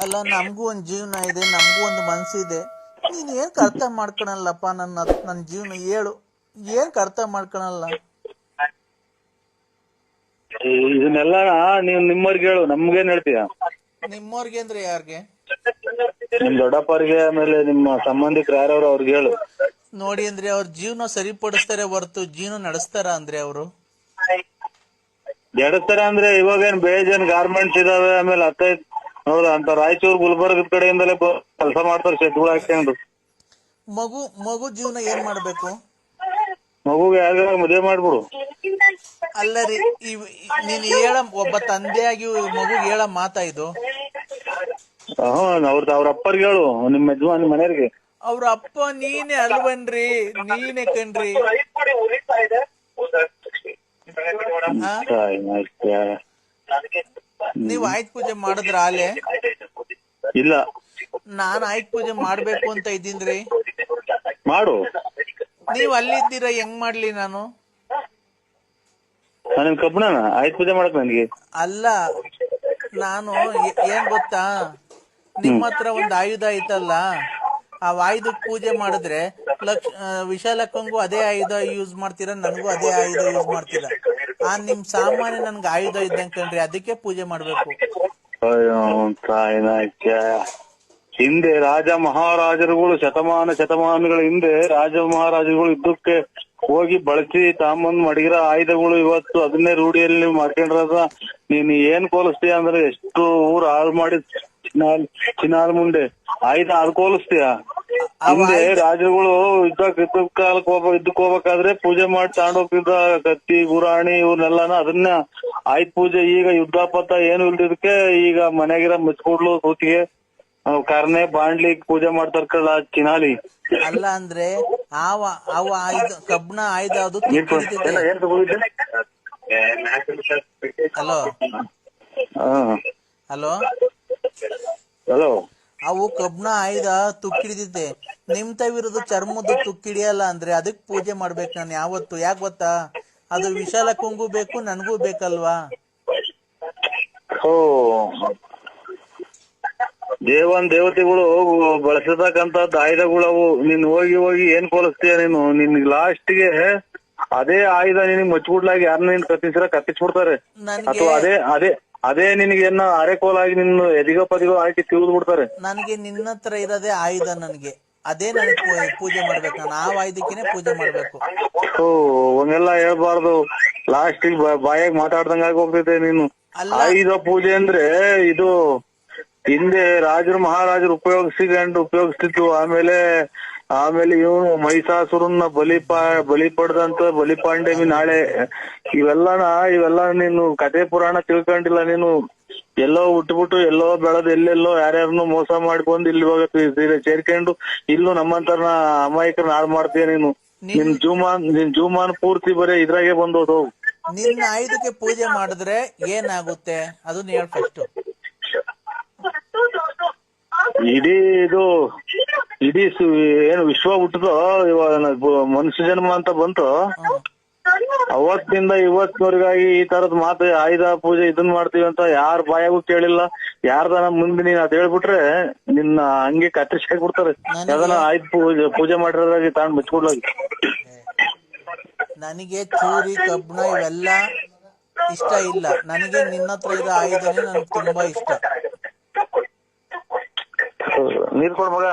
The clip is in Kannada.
ಅಲ್ಲ ನಮಗೂ ಒಂದು ಜೀವನ ಇದೆ ನಮಗೂ ಒಂದು ಮನಸ್ಸಿದೆ ನೀನು ಏನ್ ಅರ್ಥ ಮಾಡ್ಕೊಳಲ್ಲಪ್ಪ ನನ್ನ ನನ್ನ ಜೀವನ ಹೇಳು ಏನ್ ಅರ್ಥ ಮಾಡ್ಕೊಳಲ್ಲ? ಇದನ್ನೆಲ್ಲ ನೀವು ನಿಮ್ಮವ್ರಿಗೆ ಹೇಳು ನಮ್ಗೇನ್ ಹೇಳ್ತೀಯ? ನಿಮ್ಮವ್ರಿಗೆ ಅಂದ್ರೆ ಯಾರಿಗೆ? ನಿಮ್ ದೊಡ್ಡಪ್ಪರಿಗೆ ಆಮೇಲೆ ನಿಮ್ಮ ಸಂಬಂಧಿಕರು ಯಾರವ್ರು ಅವ್ರಿಗೆ ಹೇಳು. ನೋಡಿ ಅಂದ್ರೆ ಅವ್ರ ಜೀವನ ಸರಿಪಡಿಸ್ತಾರೆ ಹೊರತು ಜೀವನ ನಡೆಸ್ತಾರ ಅಂದ್ರೆ ಅವರು? ನಡೆಸ್ತಾರ ಅಂದ್ರೆ ಇವಾಗ ಏನ್ ಬೇಜನ್ ಗಾರ್ಮೆಂಟ್ಸ್ ಇದಾವೆ ಆಮೇಲೆ ಹತ್ತೈದ್ ಹೌದಾ? ಅಂತ ರಾಯಚೂರ್ ಗುಲ್ಬರ್ಗದ ಕಡೆಯಿಂದಲೇ ಕೆಲಸ ಮಾಡ್ತಾರೆ ಶೆಡ್ಯೂಲ್ ಹಾಕೊಂಡು ಮಗು ಮಗು ಜೀವನ ಏನ್ ಮಾಡ್ಬೇಕು? ಮಗುಗೆ ಯಾರಿಗಾರ ಮದುವೆ ಮಾಡ್ಬಿಡು. ಅಲ್ಲ ರೀ ಇವ್ ನೀನ್ ಹೇಳ ಒಬ್ಬ ತಂದೆಯಾಗಿ ಮಗುಗೆ ಹೇಳ ಮಾತಾ ಇದು. ಹ್ಮ್ ಅವ್ರ ಅವ್ರ ಅಪ್ಪರ್ಗೆ ಹೇಳು ನಿಮ್ಮ ಯಜಮಾನ್ ಮನೆಯವ್ರಿಗೆ. ಅವ್ರ ಅಪ್ಪ ನೀನೇ ಅಲ್ವನ್ರಿ? ನೀನೇ ಕಣ್ರಿ. ಆ? ತಾಯಿ. ನೀವ್ ಆಯ್ತ್ ಪೂಜೆ ಮಾಡಿದ್ರ ಆಲೆ ಇಲ್ಲ. ನಾನ್ ಆಯ್ತ್ ಪೂಜೆ ಮಾಡ್ಬೇಕು ಅಂತ ಇದ್ದೀನ್ರಿ. ಮಾಡು. ನೀವ್ ಅಲ್ಲಿದ್ದೀರಾ ಹೆಂಗ್ ಮಾಡ್ಲಿ ನಾನು? ನಾನು ಕಬ್ಬಣನ ಆಯ್ತು ಪೂಜೆ ಮಾಡಕ್ ನನಗೆ ಅಲ್ಲ ನಾನು ಏ- ಏನ್ ಗೊತ್ತಾ? ನಿಮ್ಮ ಹತ್ರ ಒಂದ್ ಆಯುಧ ಐತಲ್ಲ ಆ ಆಯುಧಕ್ ಪೂಜೆ ಮಾಡಿದ್ರೆ ಲಕ್ಷ ಆ, ವಿಶಾಲಕ್ಕಂಗೂ ಅದೇ ಆಯುಧ ಯೂಸ್ ಮಾಡ್ತೀರಾ ನನಗೂ ಅದೇ ಆಯುಧ ಯೂಸ್ ಮಾಡ್ತೀರಾ? ಆ ನಿಮ್ ಸಾಮಾನ್ಯ ನನ್ಗೆ ಆಯುಧ ಇದ್ದಂಗೆ ಕಣ್ರಿ ಅದಕ್ಕೆ ಪೂಜೆ ಮಾಡ್ಬೇಕು. ಅಯ್ಯೋ ಹಿಂದೆ ರಾಜ ಮಹಾರಾಜರುಗಳು, ಶತಮಾನ ಶತಮಾನಗಳ ಹಿಂದೆ ರಾಜ ಮಹಾರಾಜರುಗಳು ಇದ್ದಕ್ಕೆ ಹೋಗಿ ಬಳಸಿ ತಾಂಬಂದ್ ಮಡಗಿರೋ ಆಯುಧಗಳು ಇವತ್ತು ಅದನ್ನೇ ರೂಢಿಯಲ್ಲಿ ಮಾಡ್ಕೊಂಡ್ರದ. ನೀನು ಏನ್ ಕೋಲಿಸ್ತೀಯ ಅಂದ್ರೆ ಎಷ್ಟು ಊರ್ ಹಾಳು ಮಾಡಿ ಚಿನ್ನ ಚಿನಾಲ್ ಮುಂದೆ. ಆಯುಧ ಅದು ಕೋಲಿಸ್ತೀಯ? ಹಿಂದೆ ರಾಜರುಗಳು ಯುದ್ಧ ಯುದ್ಧ ಕಾಲಕ್ಕೆ ಹೋಗ್ಬೇಕು ಯುದ್ಧಕ್ಕೆ ಹೋಗ್ಬೇಕಾದ್ರೆ ಪೂಜೆ ಮಾಡಿ ತಗೊಂಡೋಗ್ತಿದ್ದ ಕತ್ತಿ ಗುರಾಣಿ ಇವ್ರನ್ನೆಲ್ಲಾನ ಅದನ್ನ ಆಯ್ತ್ ಪೂಜೆ. ಈಗ ಯುದ್ಧ ಪಥ ಏನು ಇಲ್ದಿದಕ್ಕೆ ಈಗ ಮನೆಗಿರ ಮುಚ್ಕೊಡ್ಲು ಸೂತಿಗೆ ಕಾರ್ನೆ ಬಾಂಡ್ಲಿ ಪೂಜೆ ಮಾಡ್ತಾರ ಚಿನಾಲಿ. ಅಲ್ಲ ಅಂದ್ರೆ ಆವ ಅವ ಆಯುಧ ಕಬ್ಬಣ ಆಯುಧ ಅದು ಹಲೋ ಹಲೋ ಹಲೋ ಅವು ಕಬ್ಣ ಆಯ್ದ ತುಕ್ಕಿಡಿದೈತೆ ನಿಮ್ ತವಿರೋದು ಚರ್ಮದ ತುಕ್ಕಿಡಿಯಲ್ಲ ಅಂದ್ರೆ ಅದಕ್ ಪೂಜೆ ಮಾಡ್ಬೇಕು ನಾನು ಯಾವತ್ತು. ಯಾಕೆ ಗೊತ್ತಾ? ಅದು ವಿಶಾಲಕ್ಕಂಗೂ ಬೇಕು ನನ್ಗೂ ಬೇಕಲ್ವಾ? ಓ ದೇವನ್ ದೇವತೆಗಳು ಬಳಸತಕ್ಕಂತ ಆಯುಧಗಳು ಅವು. ನೀನ್ ಹೋಗಿ ಹೋಗಿ ಏನ್ ಕೋಲಿಸ್ತೀಯ ನೀನು? ನಿನ್ ಲಾಸ್ಟ್ಗೆ ಅದೇ ಆಯುಧ ನಿನ್ ಮಚ್ಚಿಬಿಡ್ಲಾಗಿ ಯಾರನ್ನ ನೀನ್ ಕತ್ತಿಸಿರ ಕತ್ತಿಸ್ಬಿಡ್ತಾರೆ. ಅಥವಾ ಅದೇ ಅದೇ ಅದೇ ನಿನಗೆ ಏನ ಅರೆಕೋಲಾಗಿ ನಿನ್ನ ಎದಿಗೋ ಪದಿಗೋ ಹಾಕಿ ತಿಳಿದು ಬಿಡ್ತಾರೆ. ನನಗೆ ನಿನ್ನ ಹತ್ರ ಇರೋದೇ ಆಯುಧ ನನಗೆ. ಅದೇ ನನಗೆ ಪೂಜೆ ಮಾಡ್ಬೇಕು. ನಾನು ಆ ಆಯುಧಕ್ಕೇನೆ ಪೂಜೆ ಮಾಡ್ಬೇಕು. ಓ ಹಂಗೆಲ್ಲ ಹೇಳ್ಬಾರ್ದು. ಲಾಸ್ಟ್ ಬಾಯಾಗ ಮಾತಾಡ್ದಂಗ ಆಗಿ ಹೋಗ್ತೈತೆ ನೀನು. ಅಲ್ಲ. ಆಯುಧ ಪೂಜೆ ಅಂದ್ರೆ ಇದು ಹಿಂದೆ ರಾಜರು ಮಹಾರಾಜರು ಉಪಯೋಗಿಸಿಕೊಂಡು ಉಪಯೋಗಿಸ್ತಿತ್ತು ಆಮೇಲೆ ಆಮೇಲೆ ಇವನು ಮಹಿಷಾಸುರನ್ನ ಬಲಿ ಬಲಿ ಪಡೆದಂತ ಬಲಿಪಾಂಡಮಿ ನಾಳೆ. ಇವೆಲ್ಲಾನ ಇವೆಲ್ಲ ನೀನು ಕತೆ ಪುರಾಣ ತಿಳ್ಕೊಂಡಿಲ್ಲ ನೀನು. ಎಲ್ಲೋ ಹುಟ್ಬಿಟ್ಟು ಎಲ್ಲೋ ಬೆಳೆದ್ ಎಲ್ಲೆಲ್ಲೋ ಯಾರ್ಯಾರನ್ನು ಮೋಸ ಮಾಡ್ಕೊಂಡು ಇಲ್ಲಿ ಇವಾಗ ತಿ- ಸೇರ್ಕೊಂಡು ಇಲ್ಲೂ ನಮ್ಮಂತರ್ನ ಅಮಾಯಕರನ್ನ ಹಾಳು ಮಾಡ್ತೀಯ ನೀನು. ನಿನ್ ಜೂಮಾನ್ ನಿನ್ ಜೂಮಾನ್ ಪೂರ್ತಿ ಬರೀ ಇದ್ರಾಗೆ ಬಂದೋದು. ನಿನ್ನ ಆಯುಧಕ್ಕೆ ಪೂಜೆ ಮಾಡಿದ್ರೆ ಏನಾಗುತ್ತೆ? ಅದನ್ನ ಹೇಳ ಫಸ್ಟ್ ಇಡೀ ಇದು ಇಡೀ ಏನು ವಿಶ್ವ ಹುಟ್ಟದೋ ಇವಾಗ ಮನುಷ್ಯ ಜನ್ಮ ಅಂತ ಬಂತು ಅವತ್ತಿಂದ ಇವತ್ತಿನವರೆಗಾಗಿ ಈ ತರದ್ ಮಾತು ಆಯುಧ ಪೂಜೆ ಇದನ್ ಮಾಡ್ತೀವಿ ಅಂತ ಯಾರ ಬಾಯಾಗೂ ಕೇಳಿಲ್ಲ. ಯಾರ್ದಾನ ಮುಂದೆ ನೀನ್ ಅದ್ ಹೇಳ್ಬಿಟ್ರೆ ನಿನ್ನ ಹಂಗೆ ಕತ್ತರಿಸಿ ಹಾಕ್ಬಿಡ್ತಾರೆ. ಯಾವ್ದಾನ ಆಯುಧ ಪೂಜೆ ಪೂಜೆ ಮಾಡಿರೋದಾಗಿ ತಾಂಡ್ ಮುಚ್ಕೊಡ್ಲಾಗಿ ನನಗೆ ಚೂರಿ ಕಬ್ಬಣ ಇವೆಲ್ಲ ಇಷ್ಟ ಇಲ್ಲ. ನನಗೆ ನಿನ್ನ ಹತ್ರ ಇರೋ ಆಯುಧನೇ ನನ್ಗೆ ತುಂಬಾ ಇಷ್ಟ. ನೀರ್ ಕೊಡ್ ಮಗ.